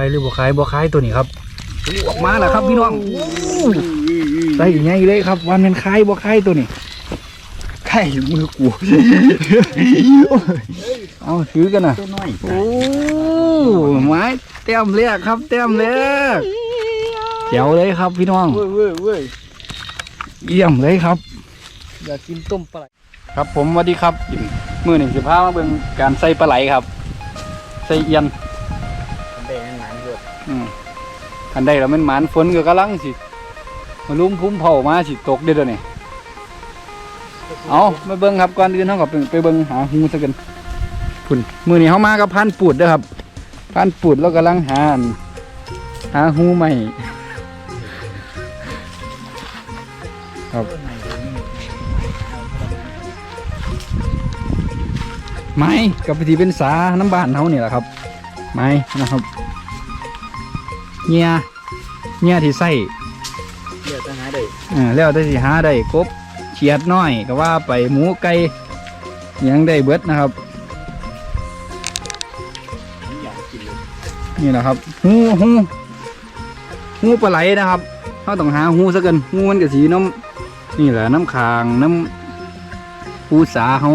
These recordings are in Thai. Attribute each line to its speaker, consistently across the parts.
Speaker 1: ายหรือบ่ขายบ่ขายตัวนี้ครับออกมาแล้วครับพี่น้องใส่ใหญ่เลยครับวันเป็นขายบ่ขายตัวนี้
Speaker 2: ไข่มือกู
Speaker 1: เอาซื้อกันนะ
Speaker 2: ตัวน้อย
Speaker 1: โอ้ไม้เต็มแรกครับเต็มแรกเจ๋วเลยครับพี่น้อง
Speaker 2: เว้ยเว้ยเว้ย
Speaker 1: เยี่ยมเลยครับ
Speaker 2: อยากกินต้มปลาไหล
Speaker 1: ครับผมสวัสดีครับมือหนึ่งสิบห้ามาเบิ่งการใส่ปลาไหลครับ ใส่เอียน อันใดแล้วมันหมานฝนก็กำลังสิมาลุ่มพุ่มเผามาสิตกเด้อเดี๋ยวนี้เอามาเบิ่งครับก่อนอื่นเฮาก็ไปไปเบิ่งหาหูซะกันพุ่นมือนี้เฮามากับพันปูดเด้อครับพันปูดแล้วกำลังหานหาหูใหม่ครับไม้กับพิธีเป็นสาน้ำบ้านเฮาเนี่ยแหละครับ ไม้นะครับ เงียเงียที่ใส่
Speaker 2: เดี๋ยวจะหาได้
Speaker 1: เออแล้วได้สิหาได้กบเขียดน้อยก็ว่าไปหมูไก่หยังได้เบิดนะครับ
Speaker 2: อยากกินเลย
Speaker 1: นี่แหละครับหูหูหูปลาไหลนะครับเขาต้องหาหูซะกันหูมันก็สีน้ำนี่แหละน้ำคางน้ำปูสาเขา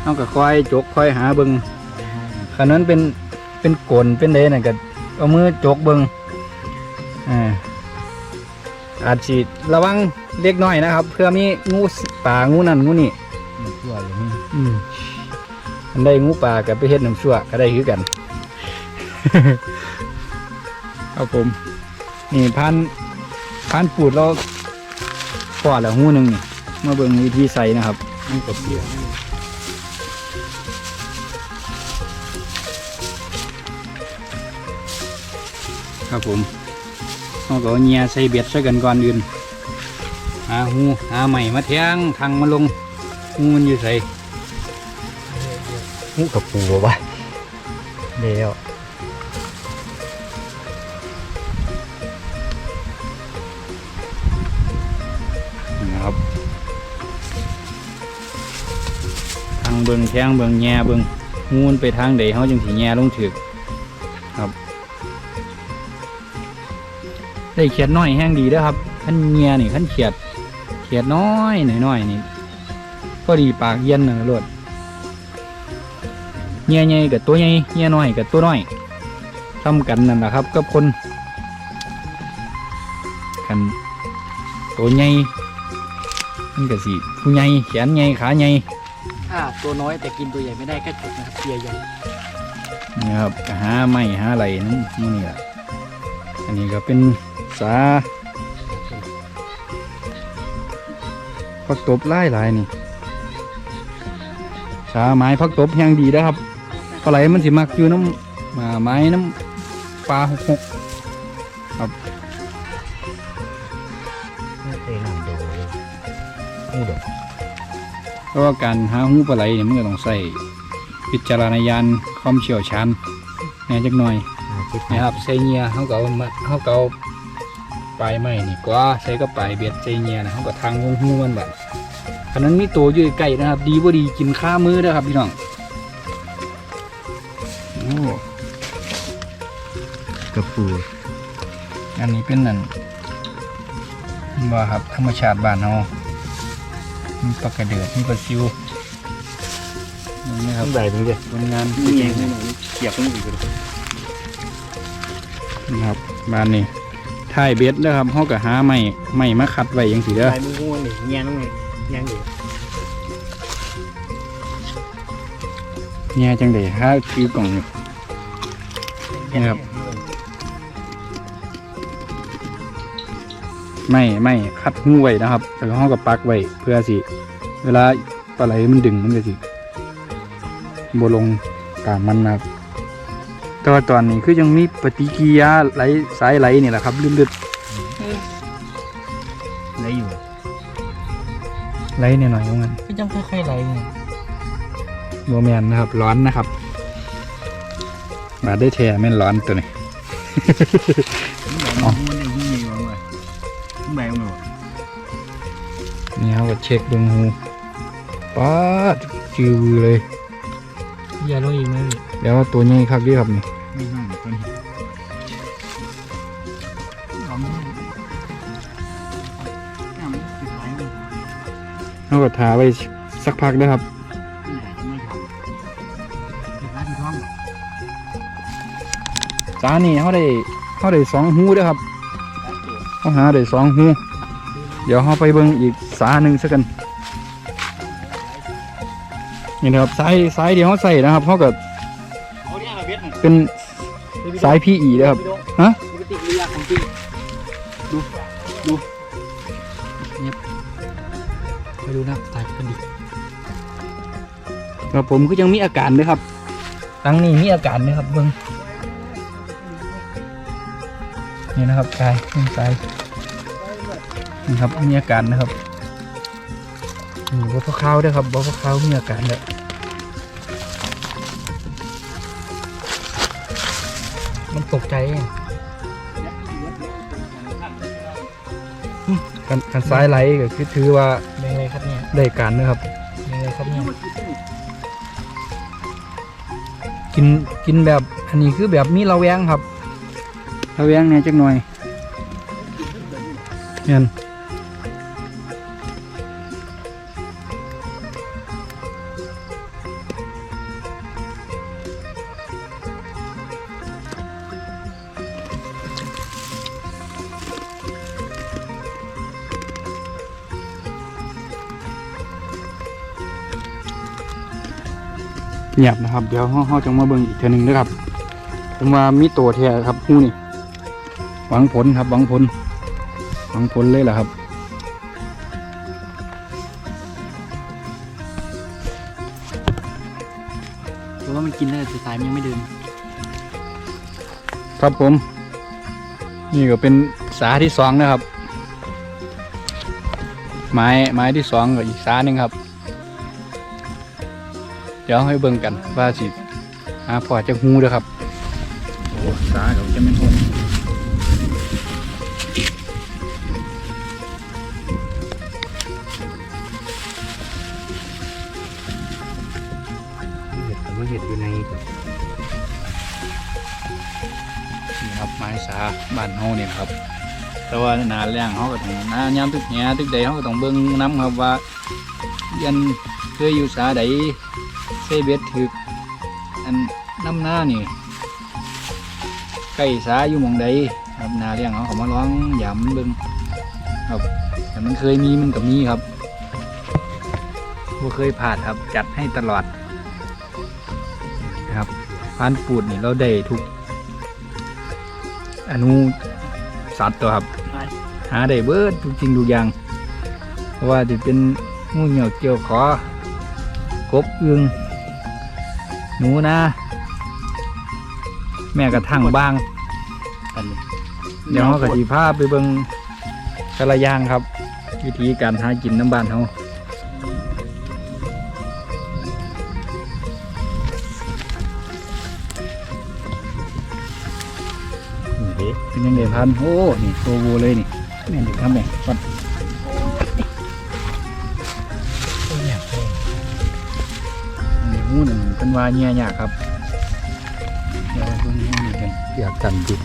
Speaker 1: เขาก็คอยจกคอยหาเบิงขณะนั้นเป็นเป็นกลนเป็นเดน่ะก็เอามือจกเบิง อ่าอาจสิระวังเล็กน้อยนะครับ เพื่อมีงูป่างูนั่นงูนี่
Speaker 2: ตัวเลยนี่
Speaker 1: อืมอันได้งูป่ากับไปเฮ็ดน้ำชั่วก็ได้คือกันครับผมนี่พันพันปูดเราปอดแล้วหูหนึ่งนี่มาเบิ่งวิธีใส่นะครับ
Speaker 2: มันกับเสีย
Speaker 1: ครับผม เราก็เงียใส่เบ็ดใส่กันก่อนอื่นหาหูหาใหม่มาแทงทางมาลงหูมันอยู่ใส่
Speaker 2: หูกับปูวะเดี๋ยว
Speaker 1: นะครับทางเบิงแทงเบิงแง่เบิงหูมันไปทางใดเขาจึงถีแง่ลงถึกครับ ได้เขียดน้อยแห้งดีเด้อครับขั้นแง่นี่ขั้นเขียด เขียดน้อยหน่อยน้อยๆนี่ก็ดีปากเย็นนะรวดแง่ใหญ่กับตัวใหญ่แง่น้อยกับตัวน้อยทำกันนั่นแหละครับกับคนกันตัวใหญ่มันก็สิผู้ใหญ่แขนใหญ่ขาใหญ่
Speaker 2: อ่าตัวน้อยแต่กินตัวใหญ่ไม่ได้ก็จบนะครับเพียใหญ่
Speaker 1: นี่ครับก็หาไม้หาอะไรนั่นมื้อนี่แหละอันนี้ก็เป็น สาพักตบไล่หลายนี่สาไม้พักตบแห้งดีนะครับปลาไหลมันสิมักอยู่น้ำอ่าไม้น้ำปลาหกหก
Speaker 2: เตะหนังโดเลยหูดอก
Speaker 1: เพราะว่าการหาหูปลาไหลเนี่ยมันก็ต้องใส่พิจารณญาณความเชี่ยวชาญแหน่จักหน่อย
Speaker 2: คิด
Speaker 1: นะ
Speaker 2: นะ
Speaker 1: ค
Speaker 2: ค
Speaker 1: รั
Speaker 2: รับบ
Speaker 1: ใส่เงียเขาก็เอามาเขาก็เอา ปลายไม้นี่กว่าใส่ก็ปลายเบ็ดใส่เงียนะเขาก็ทางงหูมันแบบขณะนั้นมีตัวอยู่ใกล้นะครับ ดีบ่ดีกินข้ามือนะครับพี่น้องโอ้
Speaker 2: กับปู
Speaker 1: อันนี้เป็นนั่นว่าครับธรรมชาติบ้านเรามีปลากระเดือกมีปลาซิวนี่นะครับ
Speaker 2: ทำใหญ่ตรงเดียว
Speaker 1: ผลงาน
Speaker 2: นี่เองนี่เกียบมันอีกเลย
Speaker 1: นะครับบ้านนี้ ถ่ายเบ็ดนะครับเขาก็หาไม้ไม้มาขัดไว้อยังสีเด้อ
Speaker 2: ลายมืองูนี่แงงไงแงงอยู่
Speaker 1: เนี่ยจังไดถ้าคือกล่องอยู่นี่ครับไม่ไม่คัดหูไว้นะครับแล้วห้องกับปักไว้เพื่อสิ เวลาปลาไหลมันดึงมันก็สิบลงตามมันนะครับ แต่ว่าตอนนี้คือยังมีปฏิกิริยาไหลสายไหลนี่แหละครับลื่น
Speaker 2: ไรอยู่
Speaker 1: ๆไหลหน่อยๆของมัน
Speaker 2: ก็ยังค่อยๆไหลไง
Speaker 1: โมแมนนะครับ ร้อนนะครับมาได้แท้แม่นร้อนตัวนี้
Speaker 2: อ๋อ มันได้หูมีวางไว้แบงหนู
Speaker 1: นี่เขาก็เช็คเบิงหูป๊าดจิวเลย
Speaker 2: อย่าลงอีกไหม
Speaker 1: แล้วตัวนี้ครับดีครับนี่
Speaker 2: เอากระ
Speaker 1: ถาไปสักพักนะครับ
Speaker 2: จาน
Speaker 1: นี่เขาได้เขาได้สองหูด้วยครับ
Speaker 2: เขา
Speaker 1: หาได้สองหูเดี๋ยวเขาไปเบิ้งอีกสาหนึ่งสักกันนี่นะครับสายสายเดี๋ยวเขาใส่นะครับเขากั
Speaker 2: บ เนี่ยมาเบ็ดหน่อย
Speaker 1: เป็นสายพีอีนะครับฮะ
Speaker 2: ปกติเรือของจริงดูดูเงียบไปดูนะถ่ายกันดิ
Speaker 1: ครับผมก็ยังมีอาการด้วยครับตั้งนี้มีอาการด้วยครับเบิ่งนี่นะครับกายนี่สายนี่ครับมีอาการนะครับนี่บพขาวด้วยครับบพขาวมีอาการแล้ว
Speaker 2: มันตกใจเอง
Speaker 1: กันกันซ้ายไหลก็คือถือว่า
Speaker 2: เป็นอะไรครับเนี่ย
Speaker 1: ได้การนะครับ
Speaker 2: เป็นอะไรครับเนี่ย
Speaker 1: กินกินแบบอันนี้คือแบบมีระแวงครับระแวงเนี่ยจักหน่อยเนี่ย เงียบนะครับ เดี๋ยวเราจะมาเบิ่งอีกเทีนึงนะครับผมว่ามีตัวแท้ครับหูนี่หวังผลครับหวังผลหวังผลเลยแหละครับ
Speaker 2: เพราะว่ามันกินได้แต่สุดท้ายมันยังไม่เดิน
Speaker 1: ครับผม นี่ก็เป็นสาที่สองนะครับ ไม้ไม้ที่สองกับอีกสาหนึ่งครับ เดี๋ยวให้เบิ่งกันว่าสิหาพอจะหูเด้อครับโอ้สากับจะเป็นหูเห็ดมันเห็ดอยู่ในนี่ครับไม้สาบ้านเฮาเนี่ยครับ แต่ว่าหนาแรงเขาก็ต้องหนายามตึกแหตึกใดเขาก็ต้องเบิ่งน้ำครับว่าเยันเคยอยู่สาใด เซเบ็ดถึกอันน้ำหน้านี่ใกล้สาอยู่มองใดครับนาแรงเขาเขามาร้องยามเบิ่งครับ แต่มันเคยมีมันก็มีครับบ่เคยผ่านครับจัดให้ตลอดนะครับพานปูดนี่เราได้ทุก อนุสัตว์ตัวครับ หาได้เบิดทุกสิ่งทุกอย่างว่าจะเป็นงูเหี่ยวเกี่ยวขอกบอึง หนูนะ แม่กระทั่งบาง
Speaker 2: กัน
Speaker 1: เดี๋ยวเขากะจีพาไปเบิงกระยางครับ วิธีการหากินน้ำบ้านเขานี่เด้เป็นยังไงพันโอ้ นี่โตโวเลยนี่แม่นทำไงปัด
Speaker 2: เป็
Speaker 1: นว่าเงียยากครับเดี๋ยวเพิ่งหูนี่กันอยากตันดู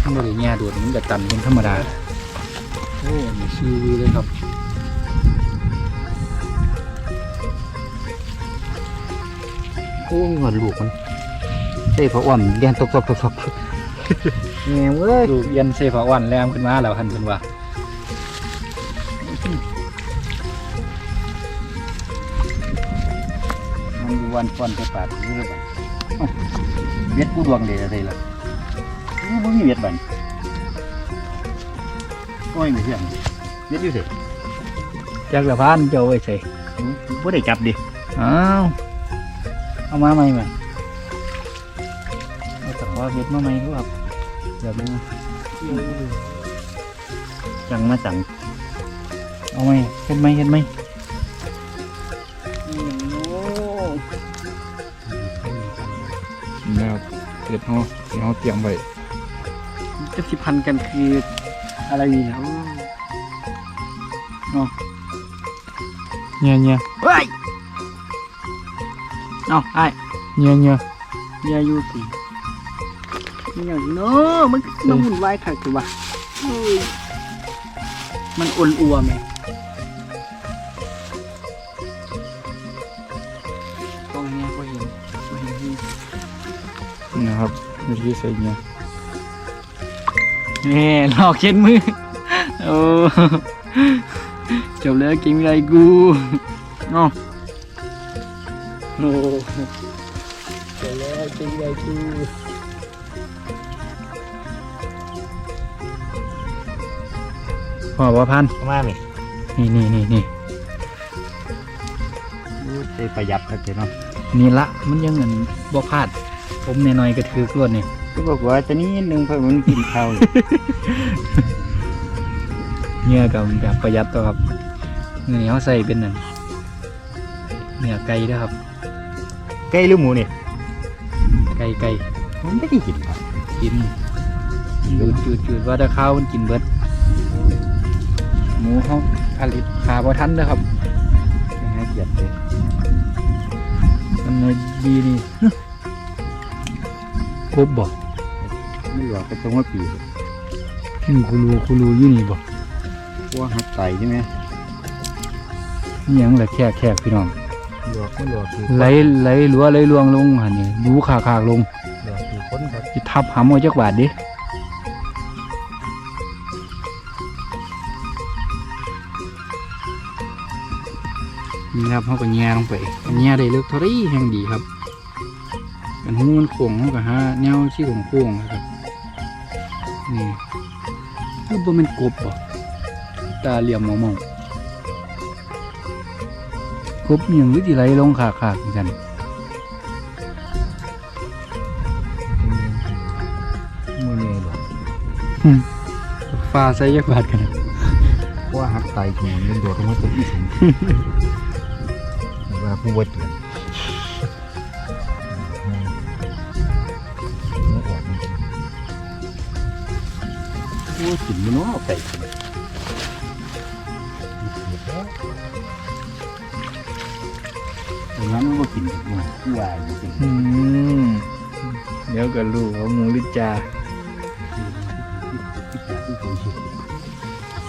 Speaker 1: ถ้าไม่ได้เงียดูดมันจะตันเป็นธรรมดาโอ้มีชื่อวีเลยครับ
Speaker 2: โอ้เงินลูกมันเต้พระอ้อมเรียนตกตกตกตกแง่เว้ย
Speaker 1: ดูเย็นเซฟาวันแรมขึ้นมาแล้วหันขึ้นว่า วันฟอนไปปาดนี่เลยบ้างเวียดกูดวงเดชอะไรล่ะนี่บ่มีเวียดบันโอ้ยไม่เชื่อเวียดอยู่สิจากละพานเจ้าไว้ใส่
Speaker 2: บ่ได้จับดิ
Speaker 1: อ้าวเอามาใหม่ไหมเอาแต่ว่าเวียดมาใหม่รู้ครับเดี๋ยวมึง
Speaker 2: จังมาจัง
Speaker 1: เอาไหมเห็นไหมเห็นไหม เก็บเขาเดี๋ยวเขาเตรียมไว้
Speaker 2: จะสิพันกันคืออะไรนี่นะ
Speaker 1: เงี้ยเงี้ย
Speaker 2: เฮ้ยเอาไอ้
Speaker 1: เงี้ยเงี้ย
Speaker 2: ยายูสิอย่างเนาะมันมันหุ่นวายขาดตัวมันอ่อนอัวไหม
Speaker 1: นะครับวิธีใส่เงี้ยนี่หลอกเช็ดมือ โอ้จบแล้วกินอะไรกูเนาะโอ้จบแล้วกินอะไรกูพ่อว่าพัน
Speaker 2: มาไหม
Speaker 1: นี่นี่นี่นี่
Speaker 2: ใส่ประหยัดครับเจ้าเนาะ
Speaker 1: นี่ละมันยังเงินบ่พลาด ผมหน่อยๆก็ถือกรวดนี่
Speaker 2: ก็บอกว่าจะนี้นึงเพื่อมันกินข้าวอยู่
Speaker 1: เนื้อกับแบบประหยัดตัวครับเนื้อนี้เขาใส่เป็นนั่นเนื้อไก่เด้อครับ
Speaker 2: ไก่หรือหมูนี่
Speaker 1: ไก่ไก่
Speaker 2: ผมไม่ได้กินครับ
Speaker 1: กินจืดจืดจืดว่าถ้าข้าวมันกินเบิดหมูเขาผลิตขาบ่ทันเด้อครับ
Speaker 2: ไม่ให้เกียรติเลย
Speaker 1: มันเลยดีนี่ ครบบ่
Speaker 2: ไม่หลอกก็ต้องว่าปี
Speaker 1: อืมคูรูคูรูอยู่นี่บ่
Speaker 2: พวกหักไตใช่ไหม
Speaker 1: นี่หยังแหละแค่แค่พี่น้อง
Speaker 2: หลอกไม่หลอกคือ
Speaker 1: ไหลไหลหลัวไหลลวงลงหันนี่ดูขาขากลง
Speaker 2: หลอกคือคนครับ
Speaker 1: สิทับหำเอาจักบาทดินี่ครับเขาก็แง่ลงไปแง่ได้เลือกเท่าไรแห่งดีครับ กันหูมันโค้งเขาก็หาแนวที่โค้งๆนะครับนี่คือบ่แมันกบบ่ตาเหลี่ยมมองๆกบเนี่ยมันสิไหลลงขาขากๆกัน
Speaker 2: มือเนี่ยหรอก
Speaker 1: ฟ้าใส่ยักบาทกันนะ
Speaker 2: พวกหักไตถึงมันโดดลงมาตัวที่สูงเวลาผู้วัดเดือด โอ้กินมันเนาะไก่งนั้นมันก็กินกับมันผู้วายจริง
Speaker 1: อืมเดี๋ยวก็รู้ว่าหมูลิจา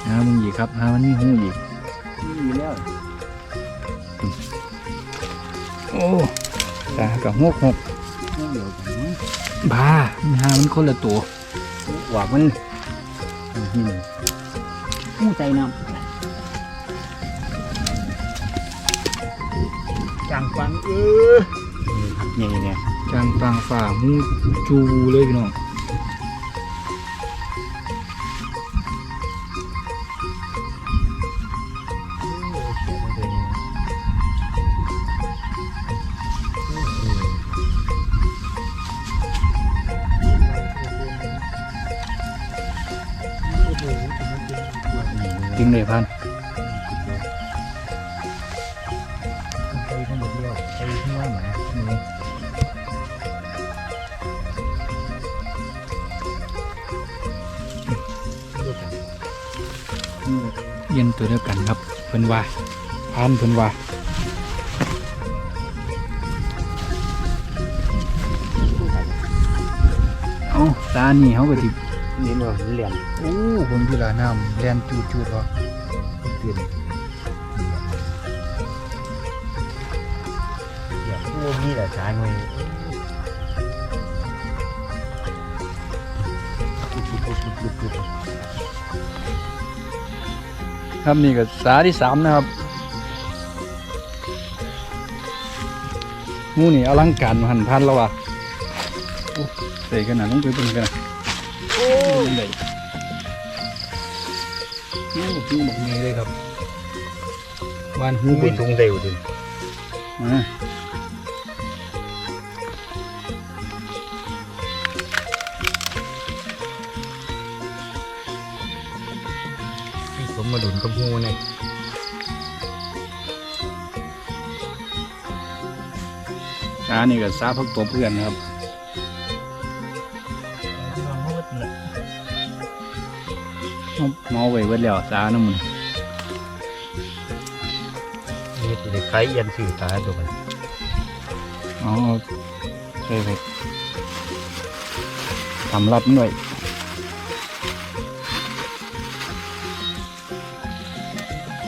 Speaker 1: หามึงอีกครับหามันมีหูอีก
Speaker 2: มีแล้ว
Speaker 1: โอ้ตากับหกหกบ้ามันหามันคนละตัว
Speaker 2: หวามัน มันผู้ใจน้ำจังฟังเออนี่เนี่ย
Speaker 1: จางปางฝ่าหูจูเลยพี่น้อง จริงเลยพัน
Speaker 2: ไปทั้งหมดแล้วไปข้างล่างหมานี่
Speaker 1: เย็นตัวเดียวกันครับเพิ่นว่าพันเพิ่นว่าเอาตานี่เขาก็ติ
Speaker 2: นี่เราเรียน
Speaker 1: โอ้คนพิลาน้ำแลนจูดจูดวะ
Speaker 2: เตือนอยากพูดนี่แหละช้าหน่อย
Speaker 1: ครับนี่ก็สาที่สามนะครับงูนี่อลังการมาหันพันแล้วว่ะโอ้ใส่ขนาดต้องไปเบิ่งกันนะโอ้ย ลยโอ้หูบักเงยเลยครับวานหู
Speaker 2: หู
Speaker 1: บ
Speaker 2: ไป
Speaker 1: น
Speaker 2: ทุงเร็วดิ
Speaker 1: มา
Speaker 2: ผมมาดุนกับหูเนี่ย
Speaker 1: สานี่ก็สาพักตัวเพื่อนนะครับ เอาเมาไว้เบิดแล้วสาน้ำมัน
Speaker 2: นี่ตัวคล้ายยันสื่อตาตัวมัน
Speaker 1: อ๋อใช่ไปทำรับหน่อย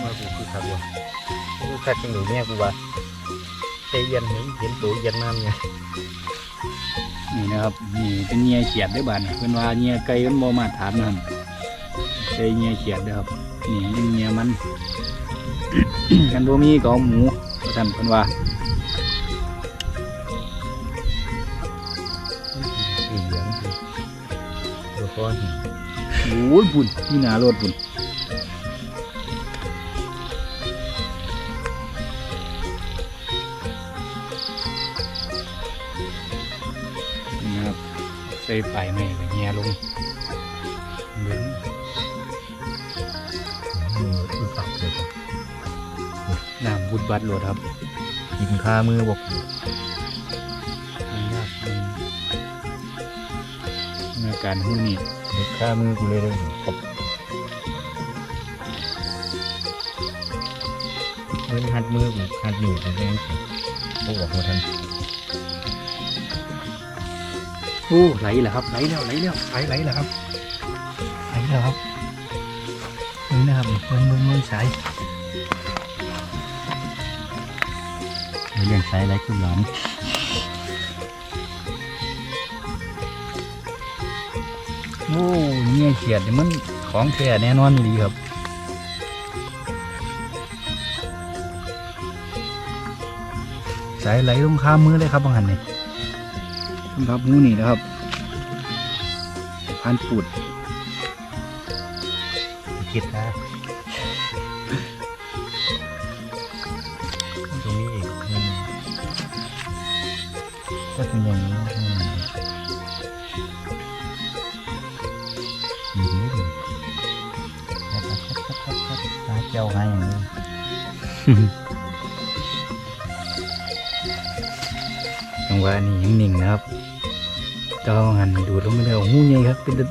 Speaker 2: ว่ากูคือขับวะกูขัดจังหนูเนี่ยกูว่าใจเย็นเห็นเห็นตัวเย็นน้ำไง
Speaker 1: อืนี่นะครับนี่เป็นเงียเขียดได้อบานนี่เป็นว่าเงียไก่มันบ่มาตรฐานนั่นใส่เงียเขียดเด้อครับนี่เงียมันกันบ่มีก็เอาหมูว่าซั่นเพิ่นว่า
Speaker 2: เหลืองตัวก้อน
Speaker 1: โอ้ยบุญนี่หนารถบุญนะครับใส่ไปไม่เงียลง น้ำบุดบัดรถครับ
Speaker 2: กินข้ามือบอก
Speaker 1: นี่ครับนี่อาการหูนี่
Speaker 2: เด็กข้ามือกูเลยเลยครับเมื่อหัดมือกูหัดหนีกูเองเขาบอกมาทัน
Speaker 1: โอ้ไหลแล้วครับไหลแล้วไหลแล้วไหลไหลแล้วครับไหลแล้วครับนี่นะครับเบิ่งเบิ่งเบิ่งสาย
Speaker 2: เลี้ยงสายไรขึ้นหลัง
Speaker 1: โอ้เนี่ยเขียดนี่มันของแท้แน่นอนดีครับสายไหลลงข้ามมือเลยครับบางหันนี่สำหรับหมูนี่นะครับพันปูด
Speaker 2: คิดนะ จัง
Speaker 1: หวะนี้ยังนิ่งนะครับเจ้าหันดูลงไปแล้วหูใหญ่ครับ เป็นตะ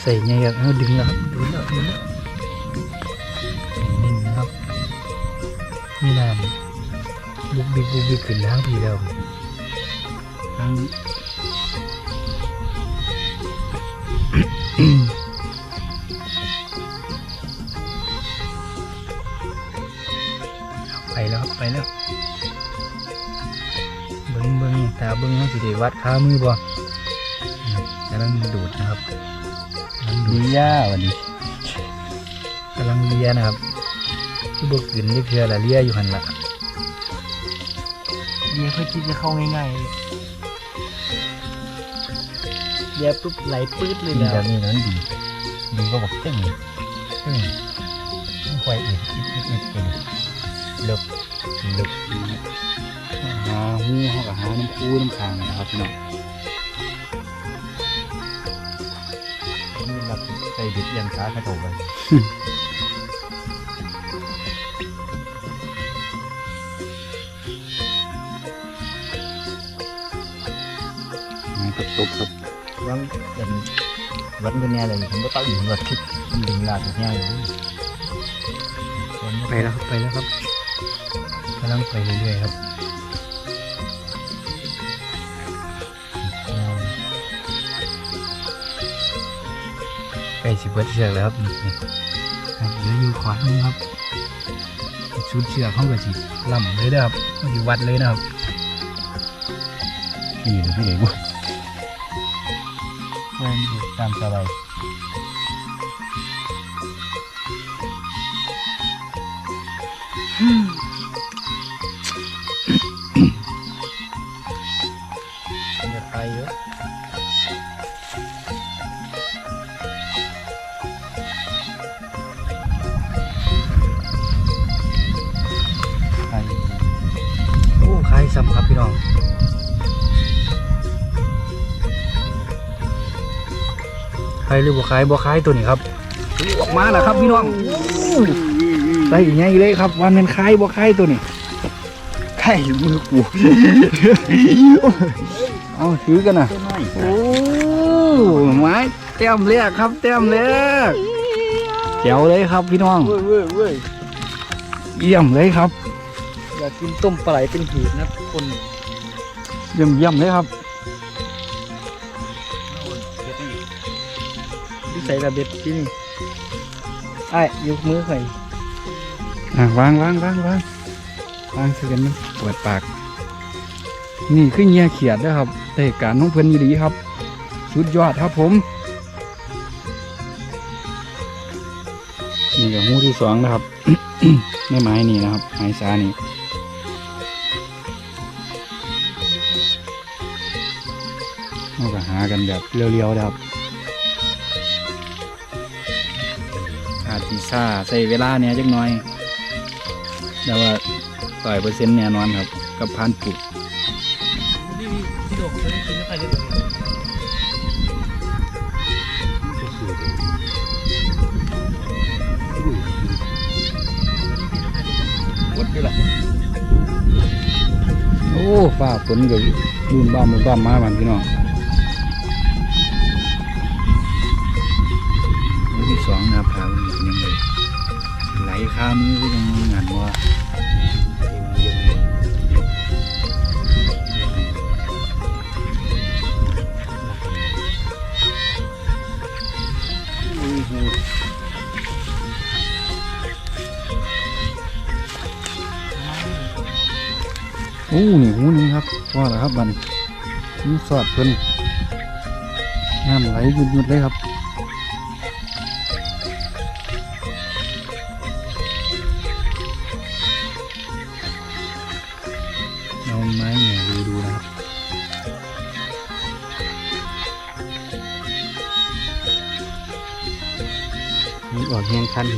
Speaker 1: ใส่ใหญ่ครับเอาดึงแล้วครับดูแล้วดูแล้วนิ่งนะครับมีน้ำบุกบิกบุกบิกขึ้นทางพี่แล้วทั้ง เบิ้งตาเบิ้งเขาสิได้วัดขามือบ่อืมกำลังดูดนะครับกำลังดู
Speaker 2: ดี
Speaker 1: ด
Speaker 2: ย่าวันนี้
Speaker 1: กำลังเลียนะครับที่บกขึ้นนี่คืออะไรเลียอยู่หันละ
Speaker 3: เดียวเพื่อที่จะเข้าง่ายๆเลยเดียวปุ๊บไหลปื๊ดเลย
Speaker 2: กิน
Speaker 3: แล้ว
Speaker 2: แบบนี้นั้นดีดีก็บอกตึ้งตึ้งต้องคอยอีกอีกอีกอีกอีกเลิกเลิก
Speaker 1: หาหูเขากับหาน้ำคูน้ำคางนะครับพี่น้อง
Speaker 2: นี่รับใส่ดิบยันขาเขาโตไป
Speaker 1: หากระตบครับ
Speaker 2: วันยันวันเป็นแน่เลยผมก็ตั้งอยู่วันที่มันดึงลาดอยู่แน่เลย
Speaker 1: ไปแล้วครับไปแล้วครับกำลังไปเรื่อยๆครับ ล้สิเบิดเชือกแล้วครับนี่นี่ครับเหลืออยู่ขวานึงครับชุดเชือกเขาก็สิล่ำเลยนะครับเขาสิวัดเลยนะครับ
Speaker 2: นี่หรือที่ไหนบุเพื่อนอยู่ตามสบาย
Speaker 3: จะ
Speaker 1: คล้ายหรือบ่คล้ายบ่คล้ายตัวนี้ครับออกมาแล้วครับพี่น้องได้ไงเลยครับวันเป็นคล้ายบ่คล้ายตัวนี้
Speaker 2: ไข่มือกู
Speaker 1: เอาถือกันนะ
Speaker 2: ตัวน้อย
Speaker 1: โอ้ไม้แต้มแรกครับแต้มแรกแจ๋วเลยครับพี่น้อง
Speaker 3: เว้ยเว้ยเว้ย
Speaker 1: เยี่ยมเลยครับ
Speaker 3: อยากกินต้มปลาไหลเป็นหีบนะทุกคน
Speaker 1: เยี่ยมเยี่ยมเลยครับ
Speaker 3: ใส่ระเบ็ดที่นี่ไอ้ยกมือข่อย
Speaker 1: อะวางวางวางวางวางเสียกันมันปวดปาก นี่คือเงียเขียดนะครับแต่การของเพิ่นยีดีครับ สุดยอดครับผม นี่กับหูที่สองนะครับในไม้นี่นะครับไม้ซานี่เราก็หากันแบบเรียวๆนะครับ สิซ่าใส่เวลาเนี่ยจักหน่อย แต่ว่าต่อยเปอร์เซ็นต์แน่นอนครับ กับพานปุก
Speaker 3: นี่พี่โดกเคยกินแล้วไปเลย
Speaker 2: วัดนี่แหละ
Speaker 1: โอ้ ฟ้าฝนก็รุ่นบ้ามมือบ้ามมาบ้านพี่น้องามือก็ยังงานว่าโอ้นี่หูนึงครับว่าแล้วครับบันนี่สอดเพิ่นน้ำไหลหยุดๆเลยครับ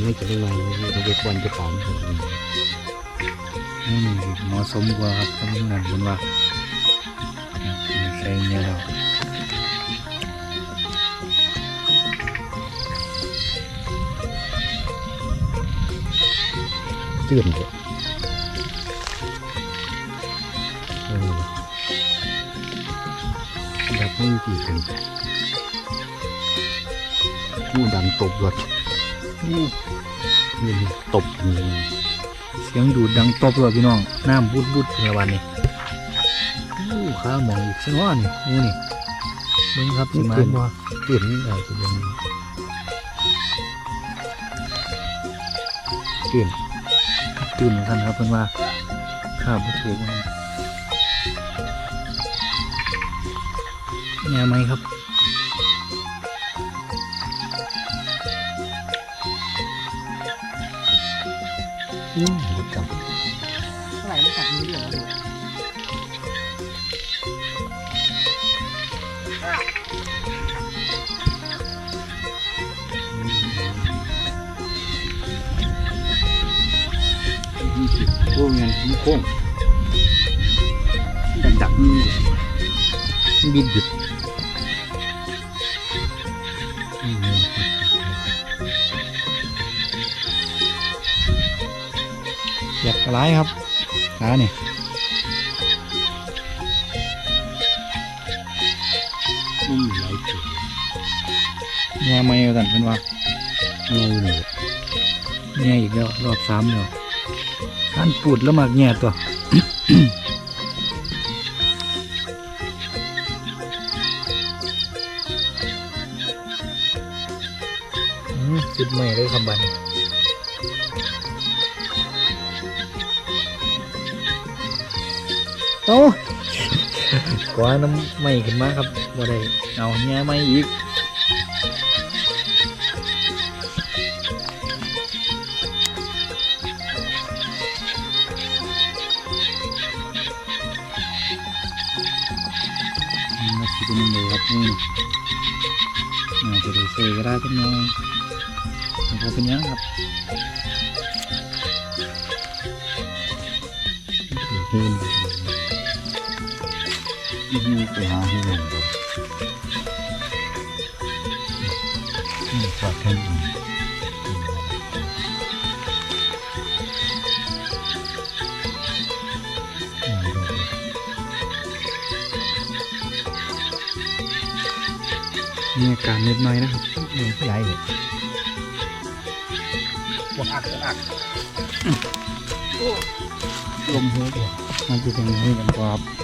Speaker 1: ไม่
Speaker 2: จะได้ไงมันควรจะปอม
Speaker 1: นี่เหมาะสมกว่าครับสำนักคุณว่าใช่เนี่ยหรอก
Speaker 2: เตือนเลยเออแบบไม่กี่คนผู้ดันตบรถ นี่ตบนี่
Speaker 1: เสียงดูดดังตบเลยพี่น้องน้ำบุดบุดในวันนี้โอ้ข้ามองอีกสักวันนี่โอ้นี่เบิ่งครับสิมา
Speaker 2: เตือนว่าเตือนอะไรจะยังเตือน
Speaker 1: ตื่นกันครับเพิ่อนว่าข้าวบ่ถือว่าแง่ไหมครับ
Speaker 2: อืมรู้จัก
Speaker 3: เท่าไหร่ไม่กัดมือเดียวเลย
Speaker 2: โอ้ยมันโค้งดักดักมันบิดบิด
Speaker 1: อยากร้ายครับขาเนี่ย
Speaker 2: มันมีหลายจุด
Speaker 1: แง่ไหมกันเพิ่นว่า
Speaker 2: นี่นี่
Speaker 1: แง่อีกแล้วรอบสามแล้วท่านปูดแล้วมากแง่ตัวอืมจุดใหม่เลยครับบัดน โอ้กว่าน้ำใหม่ขึ้นมาครับบ่ได้เอาแง่ใหม่อีกนี่มาคิดเป็นยังไงครับนี่น่าจะได้เซก็ได้จังหน่อยนะครับเป็นยังครับ
Speaker 2: หาให้เงินก่อนนี่ฝากแค่นี้
Speaker 1: มีอาการนิดหน่อยนะครับ
Speaker 2: นี่ใหญ่เลย
Speaker 3: ปวดอักปวดอัก
Speaker 2: ลมหัวเดียว
Speaker 1: มันจะเป็นยังไงกันครับ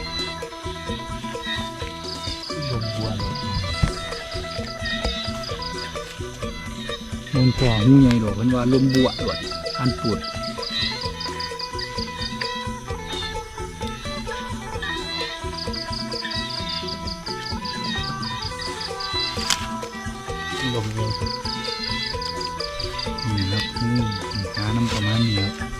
Speaker 1: นพ่อหูใหญ่ดอกเป็นว่าลมบวดวดอันปวด
Speaker 2: ลมเลย
Speaker 1: นี่ครับนี่หาน้ำประมาณนี้ครับ